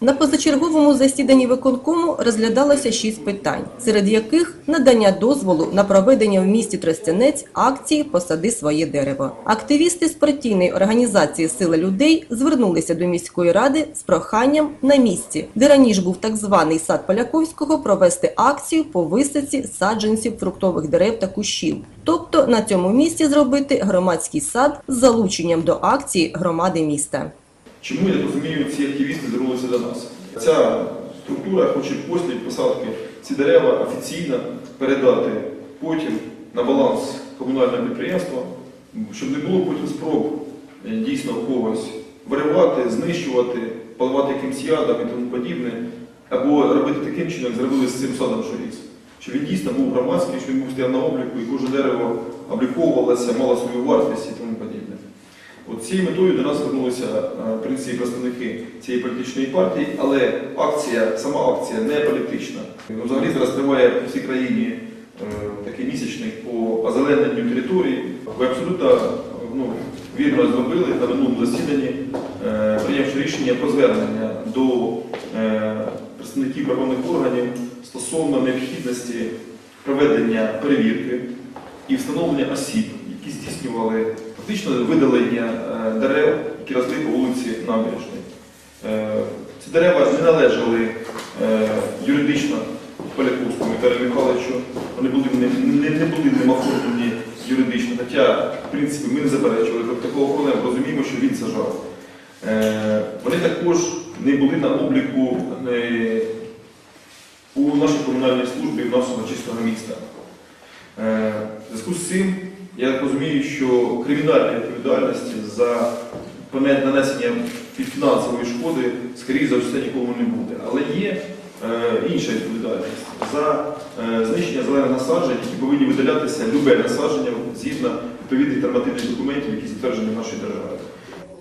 На позачерговому засіданні виконкому розглядалося шість питань, серед яких надання дозволу на проведення в місті Тростянець акції «Посади своє дерево». Активісти з партійної організації «Сила людей» звернулися до міської ради з проханням на місці, де раніше був так званий сад Поляковського, провести акцію по висадці саджанців фруктових дерев та кущів. Тобто на цьому місці зробити громадський сад з залученням до акції громади міста. Чому, я розумію, ці активісти звернулися до нас? Ця структура хоче після посадки ці дерева офіційно передати потім на баланс комунального підприємства, щоб не було потім спроб е, дійсно когось виривати, знищувати, поливати якимсь ядом і тому подібне, або робити таким чином, як зробили з цим садом Шоріс. Щоб він дійсно був громадський, щоб він був стояв на обліку, і кожне дерево обліковувалося, мало свою вартість і тому подібне. От цією метою до нас звернулися е, в принципі, представники цієї політичної партії, але акція, сама акція не політична. Ну, Взагалі зараз триває по всій країні е, такий місячник по озелененню території. Ви абсолютно е, ну, вірно зробили на минулому засіданні, е, прийнявши рішення про звернення до е, представників правоохоронних органів стосовно необхідності проведення перевірки і встановлення осіб, які здійснювали фактично видалення е, дерев, які росли по вулиці Набережної. Е, Ці дерева не належали е, юридично Поляковському Віталію Михайловичу, вони були не, не, були ним юридично, хоча, в принципі, ми не заперечували такого проблему, розуміємо, що він сажав. Вони також не були на обліку у нашій комунальній службі нашого чистого міста. В зв'язку з цим я розумію, що кримінальної відповідальності за поне- нанесення фінансової шкоди, скоріше за все, нікому не буде. Але є е, інша відповідальність за е, знищення зелених насаджень, які повинні видалятися любе насадження згідно відповідних нормативних документів, які затверджені в нашій державі.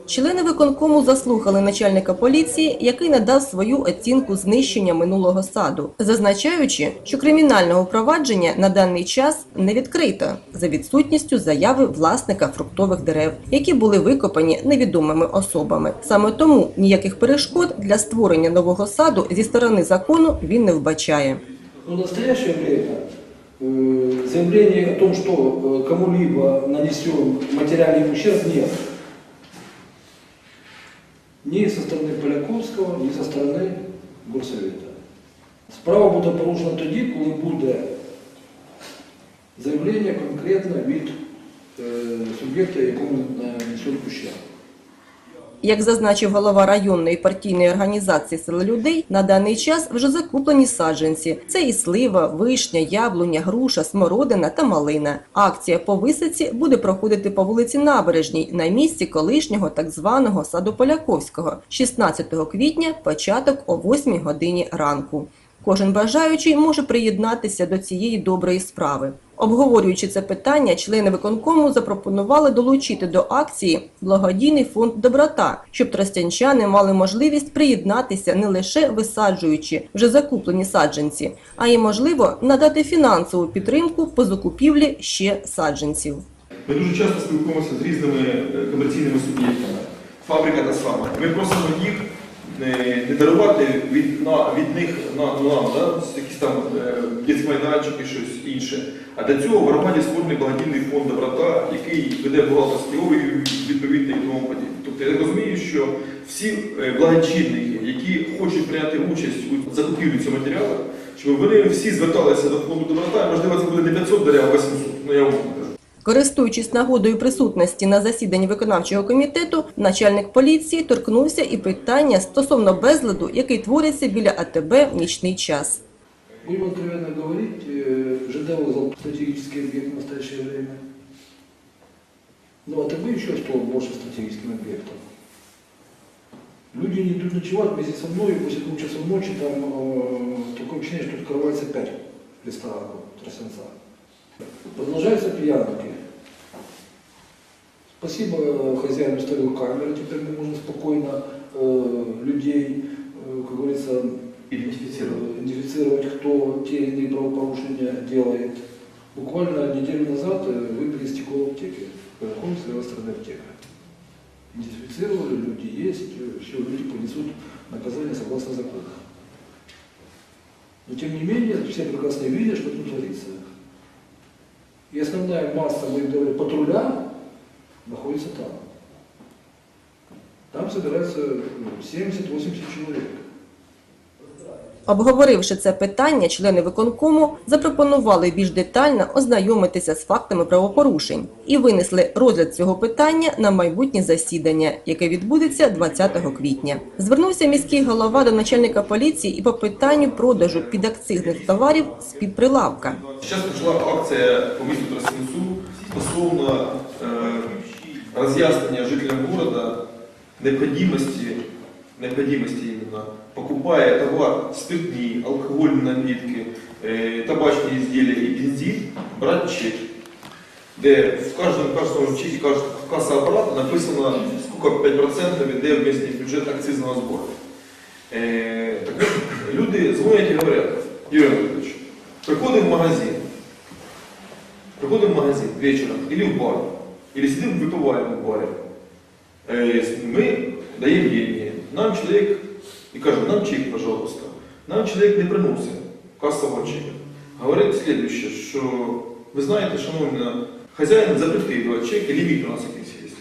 Члени виконкому заслухали начальника поліції, який надав свою оцінку знищення минулого саду, зазначаючи, що кримінального провадження на даний час не відкрито за відсутністю заяви власника фруктових дерев, які були викопані невідомими особами. Саме тому ніяких перешкод для створення нового саду зі сторони закону він не вбачає. Но в настоящее время э, заявление о том, что э, кому-либо нанесен материальный ущерб, нет. Ни со стороны Поляковского, ни со стороны Горсовета. Справа буде порушена тоді, коли буде заявлення конкретно від е, суб'єкта, якому нанесен ущерб. Як зазначив голова районної партійної організації «Сила людей», на даний час вже закуплені саджанці. Це і слива, вишня, яблуня, груша, смородина та малина. Акція по висадці буде проходити по вулиці Набережній на місці колишнього так званого саду Поляковського 16 квітня, початок о 8 годині ранку. Кожен бажаючий може приєднатися до цієї доброї справи. Обговорюючи це питання, члени виконкому запропонували долучити до акції благодійний фонд Доброта, щоб тростянчани мали можливість приєднатися не лише висаджуючи вже закуплені саджанці, а й можливо надати фінансову підтримку по закупівлі ще саджанців. Ми дуже часто спілкуємося з різними е, комерційними суб'єктами. Фабрика та сама. Ми просимо їх не дарувати від, на, від них на ну, нам, да, якісь там е, дитмайданчики, щось інше. А для цього в громаді створений благодійний фонд доброта, який веде бухгалтерський облік відповідний і тому подібне. Тобто я розумію, що всі е, благочинники, які хочуть прийняти участь у закупівлі цього матеріалу, щоб вони всі зверталися до фонду доброта, можливо, це буде не 500 дерев, а 800. Ну я кажу. Користуючись нагодою присутності на засіданні виконавчого комітету, начальник поліції торкнувся і питання стосовно безладу, який твориться біля АТБ в нічний час. Будем откровенно говорить, э, ЖД вызов стратегический объект в настоящее время. Ну, а ТБ еще что больше стратегическим объектом. Люди не идут ночевать вместе со мной, и после двух часов ночи там э, такое ощущение, что открывается пять ресторанов Тросенца. Продолжаются пьянки. Спасибо э, хозяину ставил камеры, теперь мы можем спокойно э, людей, э, как говорится, Идентифицировать. э, идентифицировать, кто те или иные правопорушения делает. Буквально неделю назад э, выбили стекло в аптеке, Верхом с левой стороны аптека. идентифицировали, люди есть, все люди понесут наказание согласно закону. Но тем не менее, все прекрасно видят, что тут творится. И основная масса, будем говорить, патруля находится там. Там собирается ну, 70-80 человек. Обговоривши це питання, члени виконкому запропонували більш детально ознайомитися з фактами правопорушень і винесли розгляд цього питання на майбутнє засідання, яке відбудеться 20 квітня. Звернувся міський голова до начальника поліції і по питанню продажу підакцизних товарів з під прилавка. Сейчас пришла акція по місту Тростянцю стосовно е, роз'яснення жителям города необхідності, необхідності іменно, покупая товар, спиртні, алкогольні напитки, табачні изделия і бензин, брати чек. Де в кожному, кожному чекі каж- каса апарату написано, скільки 5% йде в місний бюджет акцизного збору. Е, так люди дзвонять і говорять, Юрій Анатолійович, приходимо в магазин, приходим в магазин вечером или в бар, или сидим выпиваем в баре. Э, Мы даем деньги. Нам человек, и кажем, нам чек, пожалуйста. Нам человек не приносит кассового чека. Говорит следующее, что вы знаете, шановні, хазяїн запретив давати чек, і ліміт у нас якийсь є.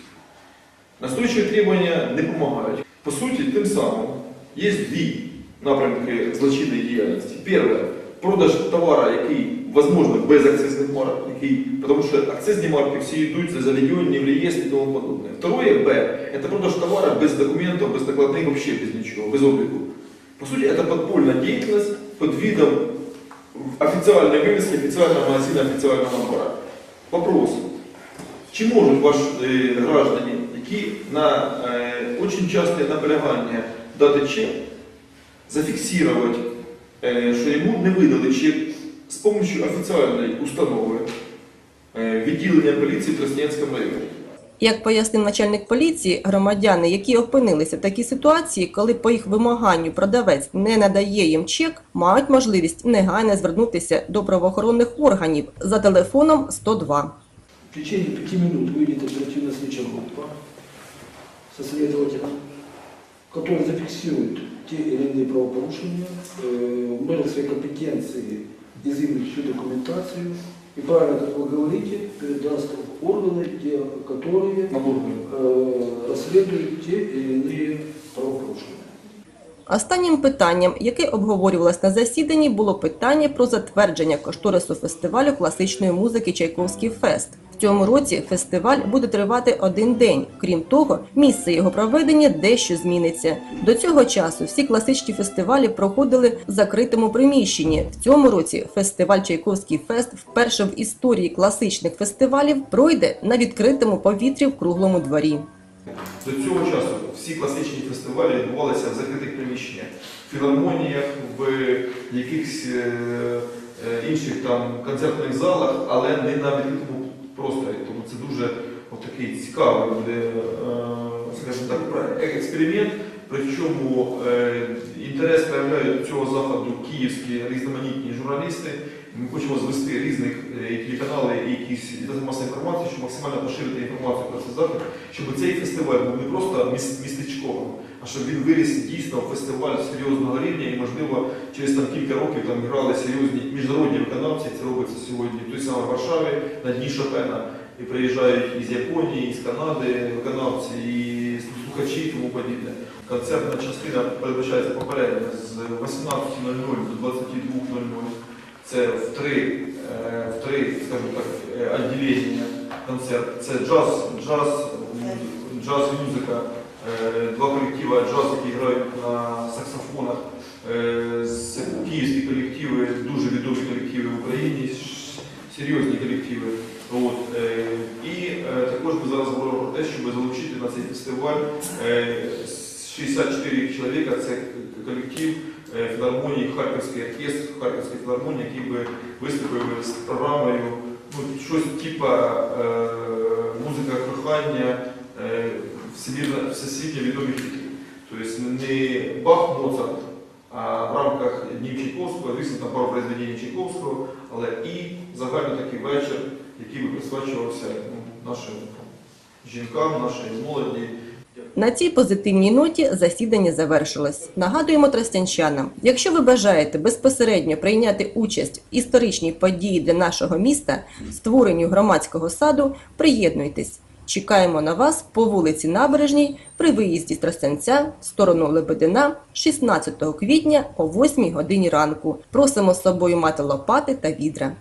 Настойчиві требування не допомагають. По суті, тим самим є дві напрямки злочинної діяльності. Перше продаж товара, який, возможно, без акцизних марок, який, тому що акцизні марки всі йдуть за заведені в реєстр і тому подобне. Второе, Б, это продаж товара без документов, без накладных, вообще без ничего, без обліку. По суті, это подпольная деятельность под видом официальной вывески, официального магазина, официального набора. Вопрос. Чи можуть ваші е, граждані, які на е, очень часте наполягання дати чек, зафіксувати, е, що йому не видали чек з допомогою офіційної установи е, відділення поліції в Тростянецькому районі? Як пояснив начальник поліції, громадяни, які опинилися в такій ситуації, коли по їх вимаганню продавець не надає їм чек, мають можливість негайно звернутися до правоохоронних органів за телефоном 102. В течение пяти минут выйдет оперативная следственная группа со следователем, который зафиксирует те или иные правопорушения, э, в мере своей компетенции изымет всю документацию и правильно, как вы говорите, передаст в органы, те, которые э, расследуют те или иные правопорушения. Останнім питанням, яке обговорювалось на засіданні, було питання про затвердження кошторису фестивалю класичної музики Чайковський фест. Цьому році фестиваль буде тривати один день. Крім того, місце його проведення дещо зміниться. До цього часу всі класичні фестивалі проходили в закритому приміщенні. В цьому році фестиваль Чайковський фест вперше в історії класичних фестивалів пройде на відкритому повітрі в круглому дворі. До цього часу всі класичні фестивалі відбувалися в закритих приміщеннях, в філармоніях, в якихось е, е, інших там концертних залах, але не на відкритому просторі. Тому це дуже отакий цікавий буде, скажімо так, експеримент. Причому е, інтерес проявляють цього заходу київські різноманітні журналісти. Ми хочемо звести різних телеканали і якісь масової інформації, щоб максимально поширити інформацію про цей захід, щоб цей фестиваль був не просто міс- містечковим, а щоб він виріс дійсно в фестиваль серйозного рівня і, можливо, через там кілька років там грали серйозні міжнародні виконавці. Це робиться сьогодні в той самій Варшаві на дні Шопена. І приїжджають із Японії, із Канади виконавці, і слухачі і тому подібне. Концертна частина передбачається попередньо з 18.00 до 22.00. Це в три, е, в три, скажімо так, е, відділення концерт. Це джаз, джаз, джаз музика, е, два колективи джаз, які грають на саксофонах. Київські колективи, дуже відомі колективи в Україні, серйозні колективи. От. І також ми зараз говоримо про те, щоб залучити на цей фестиваль е, 64 чоловіка, це колектив філармонії, Харківський оркестр, Харківської філармонії, який би виступив з програмою ну, щось типа е, музика кохання е, всесвітньо відомих хітів. Тобто не Бах Моцарт, а в рамках Днів Чайковського, звісно, там пару произведень Чайковського, але і загально такий вечір, який би присвячувався ну, нашим жінкам, нашій молоді, На цій позитивній ноті засідання завершилось. Нагадуємо тростянчанам, якщо ви бажаєте безпосередньо прийняти участь в історичній події для нашого міста, створенню громадського саду, приєднуйтесь. Чекаємо на вас по вулиці Набережній при виїзді з Тростянця в сторону Лебедина 16 квітня о 8 годині ранку. Просимо з собою мати лопати та відра.